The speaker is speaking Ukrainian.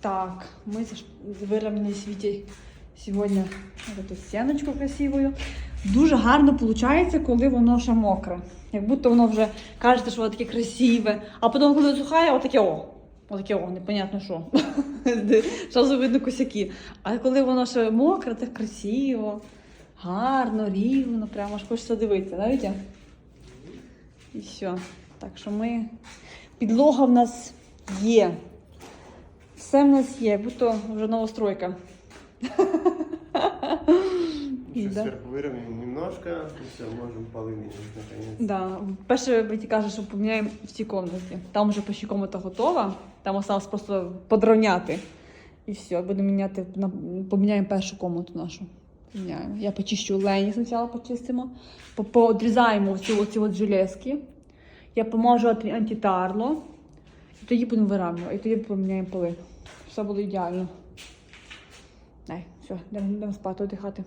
Так, мы виравняли світі сьогодні эту стіночку красивою. Дуже гарно виходить, коли воно ще мокре. Як будто воно вже кажете, що воно таке красиве, а потім, коли сухає, отаке о. Отаке о, непонятно що. Зразу видно косяки. А коли воно ще мокре, так красиво, гарно, рівно, прямо аж хочеться дивитися, да, Вітя? І все. Так що ми. Підлога в нас є. Все в нас є, будто вже новостройка. Сейчас да. сверху выровняем немножко, и все, можем полы менять наконец. Да. Перше Віті каже, що поміняємо в цій кімнаті. Там вже почти кімната готова, там осталось просто подровняти. І все, будемо міняти, на- поміняємо першу кімнату нашу. Поміняємо. Я почищу Лені спочатку почистимо, по- поодрізаємо всі оці от железки. Я поможу анти- антитарло. І тоді будемо виравнювати, і тоді поміняємо поли. Все буде ідеально. Ай, все, йдемо спати, віддихати.